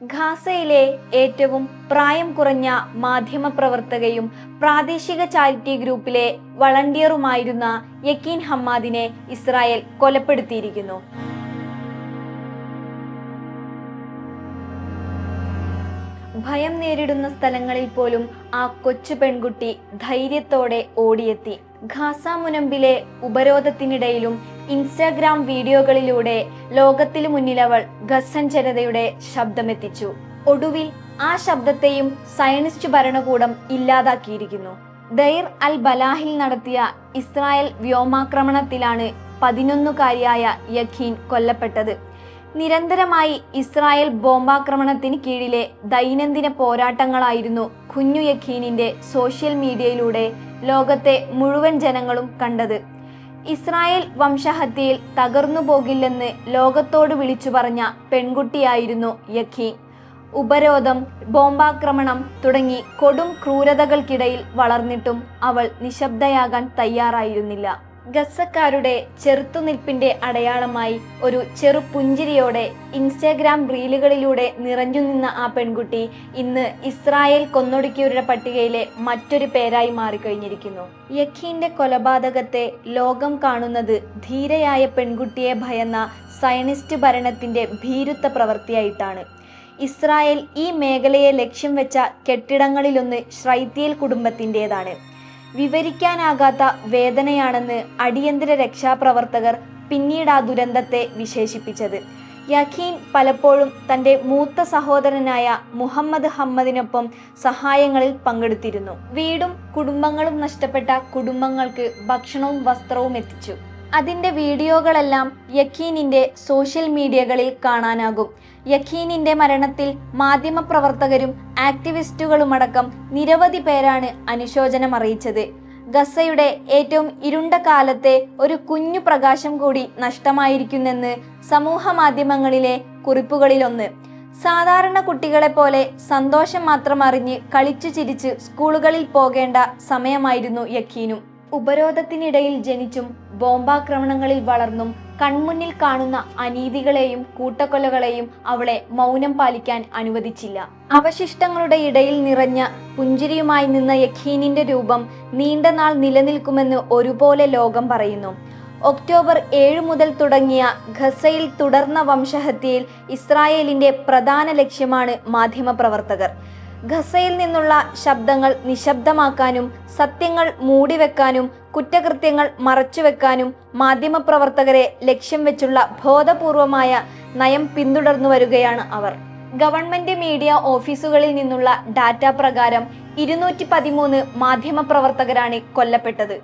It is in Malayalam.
ഖാസയിലെ ഏറ്റവും പ്രായം കുറഞ്ഞ മാധ്യമ പ്രവർത്തകയും പ്രാദേശിക ചാരിറ്റി ഗ്രൂപ്പിലെ വളണ്ടിയറുമായിരുന്ന യക്കീൻ ഹമ്മാദിനെ ഇസ്രായേൽ കൊലപ്പെടുത്തിയിരിക്കുന്നു. ഭയം നേരിടുന്ന സ്ഥലങ്ങളിൽ പോലും ആ കൊച്ചു പെൺകുട്ടി ധൈര്യത്തോടെ ഓടിയെത്തി. ഖാസ മുനമ്പിലെ ഉപരോധത്തിനിടയിലും ഇൻസ്റ്റാഗ്രാം വീഡിയോകളിലൂടെ ലോകത്തിനു മുന്നിലവൾ ഗസൻ ജനതയുടെ ശബ്ദമെത്തിച്ചു. ഒടുവിൽ ആ ശബ്ദത്തെയും സയനിസ്റ്റ് ഭരണകൂടം ഇല്ലാതാക്കിയിരിക്കുന്നു. ദൈർ അൽ ബലാഹിൽ നടത്തിയ ഇസ്രായേൽ വ്യോമാക്രമണത്തിലാണ് പതിനൊന്നുകാരിയായ യഖീൻ കൊല്ലപ്പെട്ടത്. നിരന്തരമായി ഇസ്രായേൽ ബോംബാക്രമണത്തിന് കീഴിലെ ദൈനംദിന പോരാട്ടങ്ങളായിരുന്നു കുഞ്ഞു യഖീനിന്റെ സോഷ്യൽ മീഡിയയിലൂടെ ലോകത്തെ മുഴുവൻ ജനങ്ങളും കണ്ടത്. ഇസ്രായേൽ വംശഹത്യയിൽ തകർന്നു പോകില്ലെന്ന് ലോകത്തോട് വിളിച്ചു പറഞ്ഞ പെൺകുട്ടിയായിരുന്നു യഖി. ഉപരോധം ബോംബാക്രമണം തുടങ്ങി കൊടും ക്രൂരതകൾക്കിടയിൽ വളർന്നിട്ടും അവൾ നിശബ്ദയാകാൻ തയ്യാറായിരുന്നില്ല. ഗസക്കാരുടെ ചെറുത്തുനിൽപ്പിന്റെ അടയാളമായി ഒരു ചെറു പുഞ്ചിരിയോടെ ഇൻസ്റ്റാഗ്രാം റീലുകളിലൂടെ നിറഞ്ഞു നിന്ന ആ പെൺകുട്ടി ഇന്ന് ഇസ്രായേൽ കൊന്നൊടുക്കിയവരുടെ പട്ടികയിലെ മറ്റൊരു പേരായി മാറിക്കഴിഞ്ഞിരിക്കുന്നു. യഖീന്റെ കൊലപാതകത്തെ ലോകം കാണുന്നത് ധീരയായ പെൺകുട്ടിയെ ഭയന്ന സയനിസ്റ്റ് ഭരണത്തിന്റെ ഭീരുത്വ പ്രവൃത്തിയായിട്ടാണ് ഇസ്രായേൽ ഈ മേഖലയെ ലക്ഷ്യം വെച്ച കെട്ടിടങ്ങളിലൊന്ന് ശ്രൈത്യൽ കുടുംബത്തിന്റെതാണ് വിവരിക്കാനാകാത്ത വേദനയാണെന്ന് അടിയന്തര രക്ഷാപ്രവർത്തകർ പിന്നീട് ആ ദുരന്തത്തെ വിശേഷിപ്പിച്ചത്. യഖീൻ പലപ്പോഴും തന്റെ മൂത്ത സഹോദരനായ മുഹമ്മദ് ഹമ്മദിനൊപ്പം സഹായങ്ങളിൽ പങ്കെടുത്തിരുന്നു. വീടും കുടുംബങ്ങളും നഷ്ടപ്പെട്ട കുടുംബങ്ങൾക്ക് ഭക്ഷണവും വസ്ത്രവും എത്തിച്ചു. അതിന്റെ വീഡിയോകളെല്ലാം യഖീനിന്റെ സോഷ്യൽ മീഡിയകളിൽ കാണാനാകും. യഖീനിന്റെ മരണത്തിൽ മാധ്യമപ്രവർത്തകരും ആക്ടിവിസ്റ്റുകളുമടക്കം നിരവധി പേരാണ് അനുശോചനം അറിയിച്ചത്. ഗസയുടെ ഏറ്റവും ഇരുണ്ട കാലത്തെ ഒരു കുഞ്ഞു പ്രകാശം കൂടി നഷ്ടമായിരിക്കുന്നെന്ന് സമൂഹ മാധ്യമങ്ങളിലെ കുറിപ്പുകളിലൊന്ന്. സാധാരണ കുട്ടികളെ പോലെ സന്തോഷം മാത്രം അറിഞ്ഞ് കളിച്ചു ചിരിച്ച് സ്കൂളുകളിൽ പോകേണ്ട സമയമായിരുന്നു യഖീനും ഉപരോധത്തിനിടയിൽ ജനിച്ചും ബോംബാക്രമണങ്ങളിൽ വളർന്നും കൺമുന്നിൽ കാണുന്ന അനീതികളെയും കൂട്ടക്കൊലകളെയും അവളെ മൗനം പാലിക്കാൻ അനുവദിച്ചില്ല. അവശിഷ്ടങ്ങളുടെ ഇടയിൽ നിറഞ്ഞ പുഞ്ചിരിയുമായി നിന്ന യഖീനിന്റെ രൂപം നീണ്ട നാൾ നിലനിൽക്കുമെന്ന് ഒരുപോലെ ലോകം പറയുന്നു. ഒക്ടോബർ ഏഴ് മുതൽ തുടങ്ങിയ ഖസയിൽ തുടർന്ന വംശഹത്യയിൽ ഇസ്രായേലിന്റെ പ്രധാന ലക്ഷ്യമാണ് മാധ്യമപ്രവർത്തകർ. ഖസയിൽ നിന്നുള്ള ശബ്ദങ്ങൾ നിശബ്ദമാക്കാനും സത്യങ്ങൾ മൂടിവെക്കാനും കുറ്റകൃത്യങ്ങൾ മറച്ചുവെക്കാനും മാധ്യമപ്രവർത്തകരെ ലക്ഷ്യം വെച്ചുള്ള ബോധപൂർവമായ നയം പിന്തുടർന്നു വരികയാണ് അവർ. ഗവൺമെന്റ് മീഡിയ ഓഫീസുകളിൽ നിന്നുള്ള ഡാറ്റ പ്രകാരം ഇരുന്നൂറ്റി പതിമൂന്ന് മാധ്യമപ്രവർത്തകരാണ് കൊല്ലപ്പെട്ടത്.